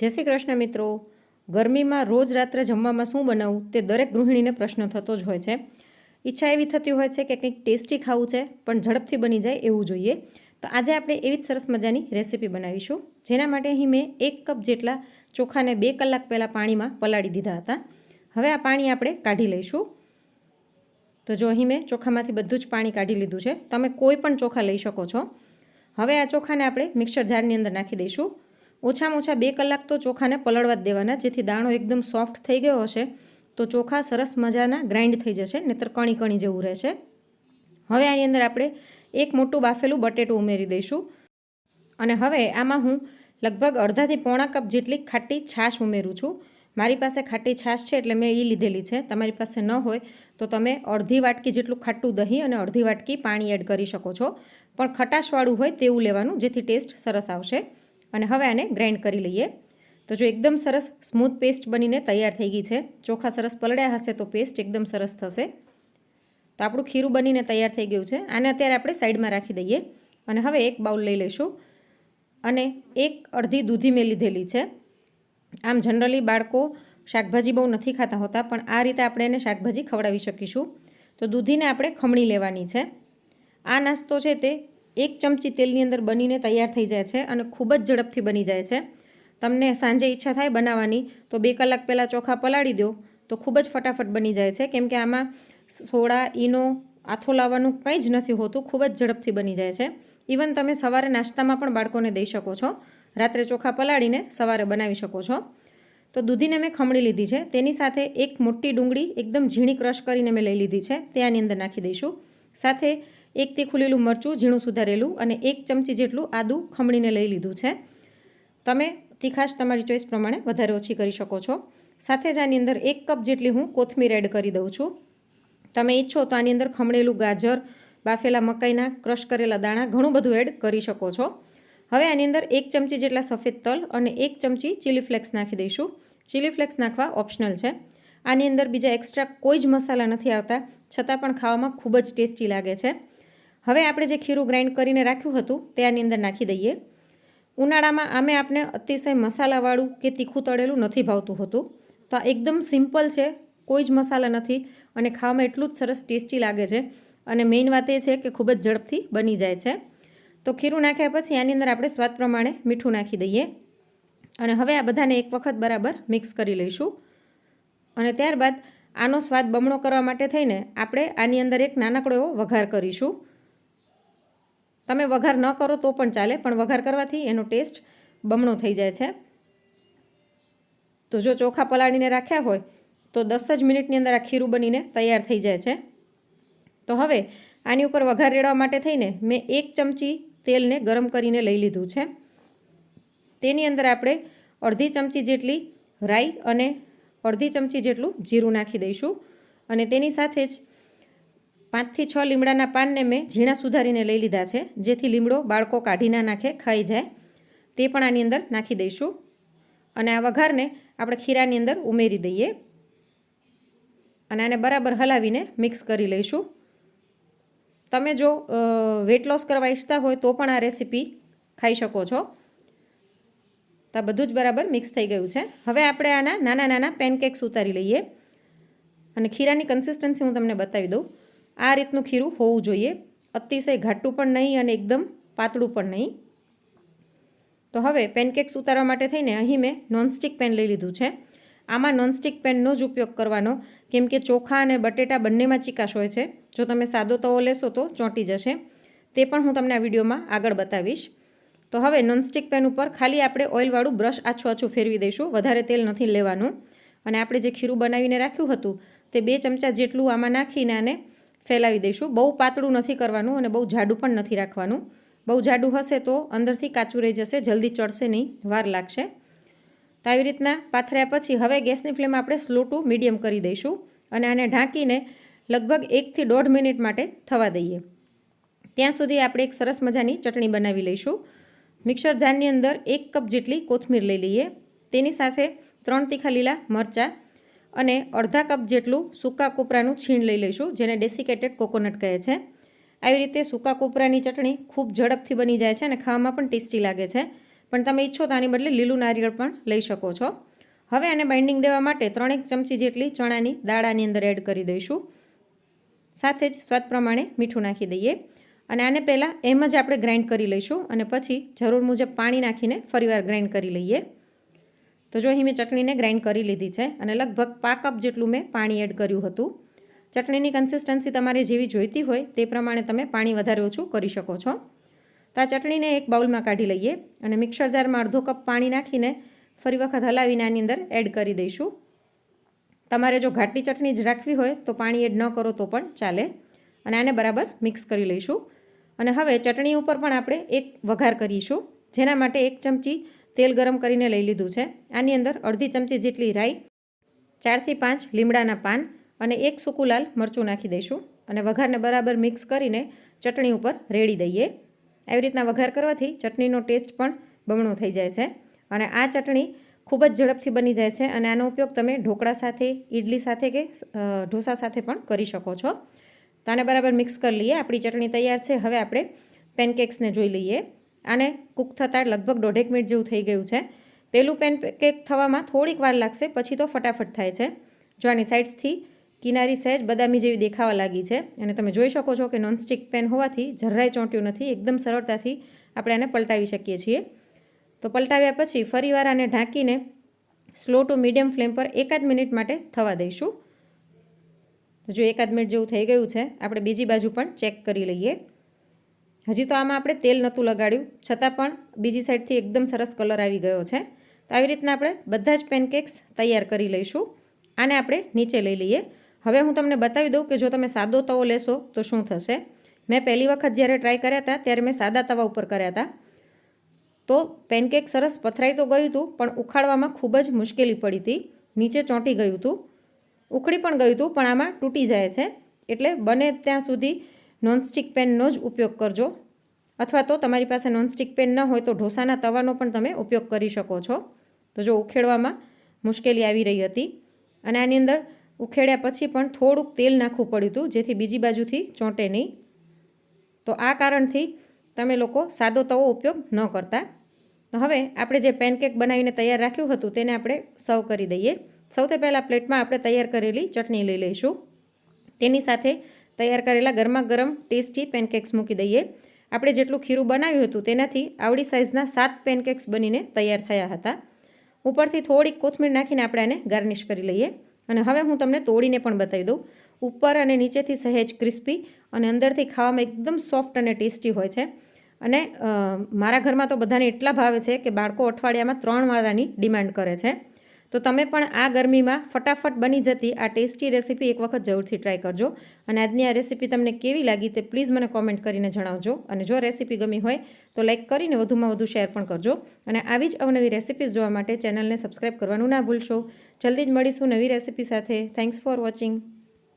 જય શ્રી કૃષ્ણ મિત્રો. ગરમીમાં રોજ રાત્રે જમવામાં શું બનાવવું તે દરેક ગૃહિણીને પ્રશ્ન થતો જ હોય છે. ઈચ્છા એવી થતી હોય છે કે કંઈક ટેસ્ટી ખાવું છે, પણ ઝડપથી બની જાય એવું જોઈએ. તો આજે આપણે એવી જ સરસ મજાની રેસીપી બનાવીશું. જેના માટે અહીં મેં એક કપ જેટલા ચોખાને બે કલાક પહેલાં પાણીમાં પલાળી દીધા હતા. હવે આ પાણી આપણે કાઢી લઈશું. તો જો અહીં મેં ચોખામાંથી બધું જ પાણી કાઢી લીધું છે. તમે કોઈ પણ ચોખા લઈ શકો છો. હવે આ ચોખાને આપણે મિક્સર જારની અંદર નાખી દઈશું. ઓછામાં ઓછા બે કલાક તો ચોખાને પલળવા જ દેવાના. જેથી દાણો એકદમ સોફ્ટ થઈ ગયો હશે, તો ચોખા સરસ મજાના ગ્રાઇન્ડ થઈ જશે, નહીતર કણી કણી જેવું રહેશે. હવે આની અંદર આપણે એક મોટું બાફેલું બટેટું ઉમેરી દઈશું. અને હવે આમાં હું લગભગ અડધાથી પોણા કપ જેટલી ખાટી છાશ ઉમેરું છું. મારી પાસે ખાટી છાશ છે એટલે મેં એ લીધેલી છે. તમારી પાસે ન હોય તો તમે અડધી વાટકી જેટલું ખાટું દહીં અને અડધી વાટકી પાણી એડ કરી શકો છો. પણ ખટાશવાળું હોય તેવું લેવાનું, જેથી ટેસ્ટ સરસ આવશે. અને હવે આને ગ્રાઇન્ડ કરી લઈએ. તો જો એકદમ સરસ સ્મૂથ પેસ્ટ બનીને તૈયાર થઈ ગઈ છે, ચોખા સરસ પલળ્યા હશે તો પેસ્ટ એકદમ સરસ થશે. તો આપણું ખીરું બનીને તૈયાર થઈ ગયું છે. આને અત્યારે આપણે સાઈડમાં રાખી દઈએ. અને હવે એક બાઉલ લઈ લઈશું. અને એક અડધી દૂધી મેં લીધેલી છે. આમ જનરલી બાળકો શાકભાજી બહુ નથી ખાતા હોતા, પણ આ રીતે આપણે એને શાકભાજી ખવડાવી શકીશું. તો દૂધીને આપણે ખમણી લેવાની છે. આ નાસ્તો છે તે એક ચમચી તેલની અંદર બનીને તૈયાર થઈ જાય છે અને ખૂબ જ ઝડપથી બની જાય છે. તમને સાંજે ઈચ્છા થાય બનાવવાની, તો બે કલાક પહેલાં ચોખા પલાળી દો, તો ખૂબ જ ફટાફટ બની જાય છે. કેમ કે આમાં સોડા, ઈનો, આથો લાવવાનું કંઈ જ નથી હોતું, ખૂબ જ ઝડપથી બની જાય છે. ઇવન તમે સવારે નાસ્તામાં પણ બાળકોને દઈ શકો છો. રાત્રે ચોખા પલાળીને સવારે બનાવી શકો છો. તો દૂધીને મેં ખમણી લીધી છે. તેની સાથે એક મોટી ડુંગળી એકદમ ઝીણી ક્રશ કરીને મેં લઈ લીધી છે. તે આની અંદર નાખી દઈશું. સાથે એક તીખું લીલું મરચું, ઝીણું સુધારેલું અને એક ચમચી જેટલું આદું ખમણીને લઈ લીધું છે. તમે તીખાશ તમારી ચોઈસ પ્રમાણે વધારે ઓછી કરી શકો છો. સાથે જ આની અંદર એક કપ જેટલી હું કોથમીર એડ કરી દઉં છું. તમે ઈચ્છો તો આની અંદર ખમણેલું ગાજર, બાફેલા મકાઈના, ક્રશ કરેલા દાણા ઘણું બધું એડ કરી શકો છો. હવે આની અંદર એક ચમચી જેટલા સફેદ તલ અને એક ચમચી ચીલી ફ્લેક્સ નાખી દઈશું. ચીલી ફ્લેક્સ નાખવા ઓપ્શનલ છે. આની અંદર બીજા એક્સ્ટ્રા કોઈ જ મસાલા નથી આવતા, છતાં પણ ખાવામાં ખૂબ જ ટેસ્ટી લાગે છે. હવે આપણે જે ખીરું ગ્રાઇન્ડ કરીને રાખ્યું હતું તે આની અંદર નાખી દઈએ. ઉનાળામાં આમે આપણે અતિશય મસાલાવાળું કે તીખું તળેલું નથી ભાવતું હતું. તો આ એકદમ સિમ્પલ છે, કોઈ જ મસાલા નથી અને ખાવામાં એટલું જ સરસ ટેસ્ટી લાગે છે અને મેઇન વાત એ છે કે ખૂબ જ ઝડપથી બની જાય છે. તો ખીરું નાખ્યા પછી આની અંદર આપણે સ્વાદ પ્રમાણે મીઠું નાખી દઈએ. અને હવે આ બધાને એક વખત બરાબર મિક્સ કરી લઈશું. અને ત્યારબાદ આનો સ્વાદ બમણો કરવા માટે થઈને આપણે આની અંદર એક નાનકડો એવો વઘાર કરીશું. તમે વઘાર ન કરો તો પણ ચાલે, પણ વઘાર કરવાથી એનો ટેસ્ટ બમણો થઈ જાય છે. તો જો ચોખા પલાળીને રાખ્યા હોય, તો દસ જ મિનિટની અંદર આ ખીરું બનીને તૈયાર થઈ જાય છે. તો હવે આની ઉપર વઘાર રેડવા માટે થઈને મેં એક ચમચી તેલને ગરમ કરીને લઈ લીધું છે. તેની અંદર આપણે અડધી ચમચી જેટલી રાઈ અને અડધી ચમચી જેટલું જીરું નાખી દઈશું. અને તેની સાથે જ પાંચથી છ લીમડાના પાનને મેં ઝીણા સુધારીને લઈ લીધા છે, જેથી લીમડો બાળકો કાઢી નાખે, ખાઈ જાય. તે પણ આની અંદર નાખી દઈશું. અને આ વઘારને આપણે ખીરાની અંદર ઉમેરી દઈએ. અને આને બરાબર હલાવીને મિક્સ કરી લઈશું. તમે જો વેટ લોસ કરવા ઈચ્છતા હોય તો પણ આ રેસીપી ખાઈ શકો છો. તો બધું જ બરાબર મિક્સ થઈ ગયું છે. હવે આપણે આના નાના નાના પેનકેક્સ ઉતારી લઈએ. અને ખીરાની કન્સિસ્ટન્સી હું તમને બતાવી દઉં. આ રીતનું ખીરું હોવું જોઈએ. અતિશય ઘાટું પણ નહીં અને એકદમ પાતળું પણ નહીં. તો હવે પેનકેક્સ ઉતારવા માટે થઈને અહીં મેં નોનસ્ટિક પેન લઈ લીધું છે. આમાં નોનસ્ટિક પેનનો જ ઉપયોગ કરવાનો. કેમ કે ચોખા અને બટેટા બંનેમાં ચીકાશ હોય છે. જો તમે સાદો તવો લેશો તો ચોંટી જશે. તે પણ હું તમને આ વિડીયોમાં આગળ બતાવીશ. તો હવે નોનસ્ટિક પેન ઉપર ખાલી આપણે ઓઇલવાળું બ્રશ આછું આછું ફેરવી દઈશું. વધારે તેલ નથી લેવાનું. અને આપણે જે ખીરું બનાવીને રાખ્યું હતું, તે બે ચમચા જેટલું આમાં નાખીને આને ફેલાવી દઈશું. બહુ પાતળું નથી કરવાનું અને બહુ જાડું પણ નથી રાખવાનું. બહુ જાડું હશે તો અંદરથી કાચું રહી જશે, જલ્દી ચડશે નહીં, વાર લાગશે. તો આવી રીતના પાથર્યા પછી હવે ગેસની ફ્લેમ આપણે સ્લો ટુ મીડિયમ કરી દઈશું અને આને ઢાંકીને લગભગ એકથી દોઢ મિનિટ માટે થવા દઈએ. ત્યાં સુધી આપણે એક સરસ મજાની ચટણી બનાવી લઈશું. મિક્સર જારની અંદર એક કપ જેટલી કોથમીર લઈ લઈએ. તેની સાથે ત્રણ તીખા લીલા મરચાં અને અડધા કપ જેટલું સૂકા કોપરાનું છીણ લઈ લઈશું, જેને ડેસિકેટેડ કોકોનટ કહે છે. આવી રીતે સૂકા કોપરાની ચટણી ખૂબ ઝડપથી બની જાય છે અને ખાવામાં પણ ટેસ્ટી લાગે છે. પણ તમે ઈચ્છો તો આની બદલે લીલું નારિયેળ પણ લઈ શકો છો. હવે આને બાઇન્ડિંગ દેવા માટે ત્રણેક ચમચી જેટલી ચણાની દાળ આની અંદર એડ કરી દઈશું. સાથે જ સ્વાદ પ્રમાણે મીઠું નાખી દઈએ. અને આને પહેલાં એમ જ આપણે ગ્રાઇન્ડ કરી લઈશું અને પછી જરૂર મુજબ પાણી નાખીને ફરીવાર ગ્રાઇન્ડ કરી લઈએ. તો જો અહીં મેં ચટણીને ગ્રાઇન્ડ કરી લીધી છે અને લગભગ પા કપ જેટલું મેં પાણી એડ કર્યું હતું. ચટણીની કન્સિસ્ટન્સી તમારે જેવી જોઈતી હોય તે પ્રમાણે તમે પાણી વધારે ઓછું કરી શકો છો. તો આ ચટણીને એક બાઉલમાં કાઢી લઈએ અને મિક્સર જારમાં અડધો કપ પાણી નાખીને ફરી વખત હલાવીને આની અંદર એડ કરી દઈશું. તમારે જો ઘાટી ચટણી જ રાખવી હોય તો પાણી એડ ન કરો તો પણ ચાલે. અને આને બરાબર મિક્સ કરી લઈશું. અને હવે ચટણી ઉપર પણ આપણે એક વઘાર કરીશું, જેના માટે એક ચમચી તેલ ગરમ કરીને લઈ લીધું છે. આની અંદર અડધી ચમચી જેટલી રાઈ, ચારથી પાંચ લીમડાના પાન અને એક સૂકું લાલ મરચું નાખી દઈશું અને વઘારને બરાબર મિક્સ કરીને ચટણી ઉપર રેડી દઈએ. આવી રીતના વઘાર કરવાથી ચટણીનો ટેસ્ટ પણ બમણો થઈ જાય છે અને આ ચટણી ખૂબ જ ઝડપથી બની જાય છે અને આનો ઉપયોગ તમે ઢોકળા સાથે ઇડલી સાથે કે ઢોસા સાથે પણ કરી શકો છો. તો આને બરાબર મિક્સ કરી લઈએ. આપણી ચટણી તૈયાર છે. હવે આપણે પેનકેક્સને જોઈ લઈએ. આને કૂક થતાં લગભગ દોઢેક મિનિટ જેવું થઈ ગયું છે. પહેલું પેનકેક થવામાં થોડીક વાર લાગશે, પછી તો ફટાફટ થાય છે. જો આની સાઇડ્સથી કિનારી સહેજ બદામી જેવી દેખાવા લાગી છે. અને તમે જોઈ શકો છો કે નોનસ્ટિક પેન હોવાથી જરાય ચોંટ્યું નથી. એકદમ સરળતાથી આપણે આને પલટાવી શકીએ છીએ. તો પલટાવ્યા પછી ફરીવાર આને ઢાંકીને સ્લો ટુ મીડિયમ ફ્લેમ પર એકાદ મિનિટ માટે થવા દઈશું. જો એકાદ મિનિટ જેવું થઈ ગયું છે, આપણે બીજી બાજુ પણ ચેક કરી લઈએ. હજી તો આમાં આપણે તેલ નહોતું લગાડ્યું. છતાં પણ બીજી સાઈડથી એકદમ સરસ કલર આવી ગયો છે. તો આવી રીતના આપણે બધા જ પેનકેક્સ તૈયાર કરી લઈશું. આને આપણે નીચે લઈ લઈએ. હવે હું તમને બતાવી દઉં કે જો તમે સાદો તવો લેશો તો શું થશે. મેં પહેલી વખત જ્યારે ટ્રાય કર્યા હતા ત્યારે મેં સાદા તવા ઉપર કર્યા હતા. તો પેનકેક સરસ પથરાઈ તો ગયું હતું, પણ ઉખાડવામાં ખૂબ જ મુશ્કેલી પડી હતી. નીચે ચોંટી ગયું હતું. ઉખડી પણ ગયું હતું, પણ આમાં તૂટી જાય છે. એટલે બને ત્યાં સુધી નોનસ્ટિક પેનનો જ ઉપયોગ કરજો. અથવા તો તમારી પાસે નોનસ્ટિક પેન ન હોય તો ઢોસાના તવાનો પણ તમે ઉપયોગ કરી શકો છો. તો જો ઉખેડવામાં મુશ્કેલી આવી રહી હતી અને આની અંદર ઉખેડ્યા પછી પણ થોડુંક તેલ નાખવું પડ્યું હતું, જેથી બીજી બાજુથી ચોંટે નહીં. તો આ કારણથી તમે લોકો સાદો તવો ઉપયોગ ન કરતા. હવે આપણે જે પેનકેક બનાવીને તૈયાર રાખ્યું હતું તેને આપણે સર્વ કરી દઈએ. સૌથી પહેલાં પ્લેટમાં આપણે તૈયાર કરેલી ચટણી લઈ લઈશું. તેની સાથે તૈયાર કરેલા ગરમા ગરમ ટેસ્ટી પેનકેક્સ મૂકી દઈએ. આપણે જેટલું ખીરું બનાવ્યું હતું તેનાથી આવડી સાઇઝના સાત પેનકેક્સ બનીને તૈયાર થયા હતા. ઉપરથી થોડીક કોથમીર નાખીને આપણે આને ગાર્નિશ કરી લઈએ. અને હવે હું તમને તોડીને પણ બતાવી દઉં. ઉપર અને નીચેથી સહેજ ક્રિસ્પી અને અંદરથી ખાવામાં એકદમ સોફ્ટ અને ટેસ્ટી હોય છે. અને મારા ઘરમાં તો બધાને એટલા ભાવે છે કે બાળકો અઠવાડિયામાં ત્રણ વાળાની ડિમાન્ડ કરે છે. તો તમે પણ આ ગરમીમાં ફટાફટ બની જતી આ ટેસ્ટી રેસીપી એક વખત જરૂરથી ટ્રાય કરજો. અને આજની આ રેસીપી તમને કેવી લાગી તે પ્લીઝ મને કોમેન્ટ કરીને જણાવજો. અને જો રેસીપી ગમી હોય તો લાઇક કરીને વધુમાં વધુ શેર પણ કરજો. અને આવી જ અવનવી રેસીપીઝ જોવા માટે ચેનલને સબસ્ક્રાઈબ કરવાનું ના ભૂલશો. જલ્દી જ મળીશું નવી રેસીપી સાથે. Thanks for watching